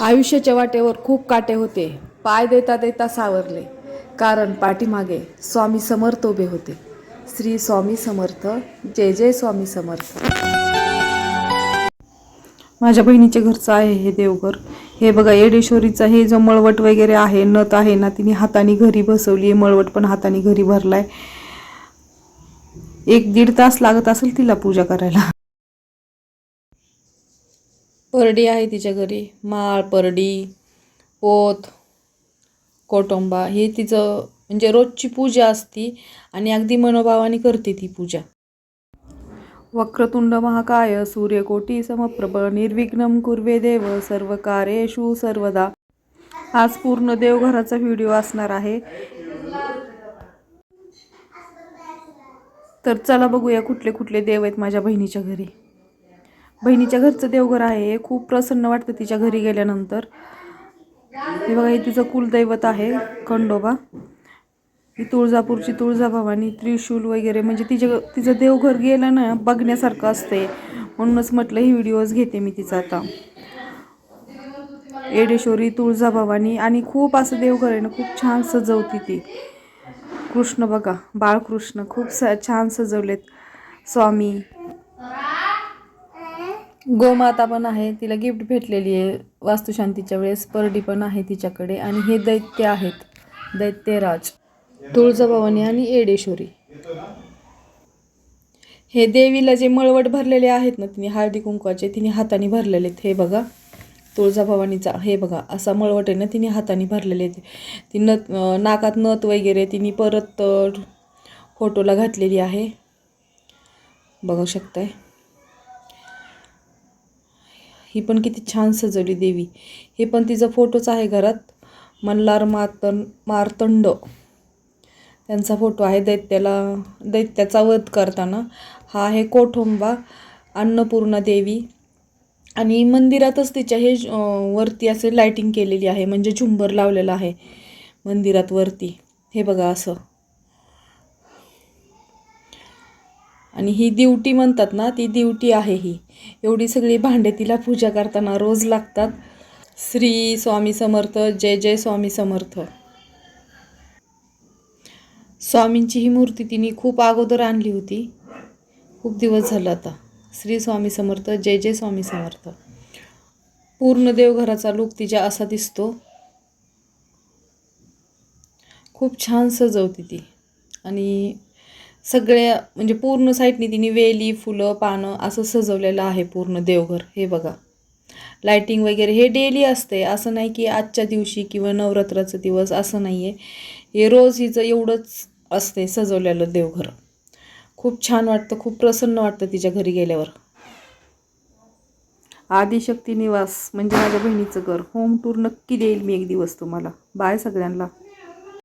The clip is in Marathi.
आयुष्याच्या वाटेवर खूप काटे होते. पाय देता देता सावरले. कारण पाठीमागे स्वामी समर्थ उभे होते. श्री स्वामी समर्थ. जय जय स्वामी समर्थ. माझ्या बहिणीचे घरचं आहे हे देवघर. हे बघा येडेश्वरीचा हे जो मळवट वगैरे आहे नत आहे ना तिने हाताने घरी बसवली मळवट पण हाताने घरी भरलाय. एक दीड तास लागत असेल तिला पूजा करायला. परडी आहे तिच्या घरी. माळ परडी पोत कोटंबा हे तिचं म्हणजे रोजची पूजा असती आणि अगदी मनोभावाने करते ती पूजा. वक्रतुंड महाकाय सूर्यकोटी समप्रभ निर्विघ्नम कुर्वे देव सर्व कार्येषु सर्वदा. आज पूर्ण देवघराचा व्हिडिओ असणार आहे. तर चला बघूया कुठले कुठले देव आहेत माझ्या बहिणीच्या घरी. बहिणीच्या घरचं देवघर आहे. हे खूप प्रसन्न वाटतं तिच्या घरी गेल्यानंतर. हे बघा हे तिचं कुलदैवत आहे खंडोबा. ही तुळजापूरची तुळजाभवानी त्रिशूल वगैरे. म्हणजे तिच्या तिचं देवघर गेलं ना बघण्यासारखं असते म्हणूनच म्हटलं ही व्हिडिओज घेते मी तिचा आता. एडेश्वरी तुळजाभवानी आणि खूप असं देवघर आहे ना खूप छान सजवती ती. कृष्ण बघा बाळकृष्ण खूप स छान सजवलेत. स्वामी गोमाता पण आहे तिला गिफ्ट भेटलेली आहे वास्तुशांतीच्या वेळेस परडी पण आहे तिच्याकडे आणि हे दैत्य आहेत दैत्यराज तुळजाभवानी आणि येडेश्वरी. हे देवीला जे मळवट भरलेले आहेत ना तिने हळदी कुंकवाचे तिने हाताने भरलेले आहेत हे बघा. तुळजाभवानीचा हे बघा असा मळवट आहे ना तिने हाताने भरलेले आहेत. ती नथ नाकात नथ वगैरे तिने परत फोटोला घातलेली आहे. बघू शकताय. ही पण किती छान सजवली देवी. हे पण तिचा फोटोच आहे घरात. मल्हार मातन मार्तंड. त्यांचा फोटो आहे दैत्याला दैत्याचा वध करताना. हा आहे कोठोंबा अन्नपूर्णा देवी. आणि मंदिरातच तिच्या हे वरती असे लायटिंग केलेली आहे. म्हणजे झुंबर लावलेला आहे मंदिरात वरती. हे बघा असं. आणि ही दिवटी म्हणतात ना ती दिवटी आहे ही. एवढी सगळी भांडे तिला पूजा करताना रोज लागतात. श्री स्वामी समर्थ जय जय स्वामी समर्थ. स्वामींची ही मूर्ती तिने खूप अगोदर आणली होती. खूप दिवस झालं आता. श्री स्वामी समर्थ जय जय स्वामी समर्थ. पूर्ण देवघराचा लूक तिच्या असा दिसतो. खूप छान सजवते ती. आणि सगळ्या म्हणजे पूर्ण साईडनी तिने वेली फुलं पानं असं सजवलेलं आहे पूर्ण देवघर. हे बघा. लाईटिंग वगैरे. हे डेली असते असं नाही की आजच्या दिवशी किंवा नवरात्राचा दिवस असं नाही आहे हे रोज हिचं एवढंच असते सजवलेलं देवघर. खूप छान वाटतं. खूप प्रसन्न वाटतं तिच्या घरी गेल्यावर. आदिशक्ती निवास म्हणजे माझ्या बहिणीचं घर. होम टूर नक्की देईल मी एक दिवस तुम्हाला. बाय सगळ्यांना.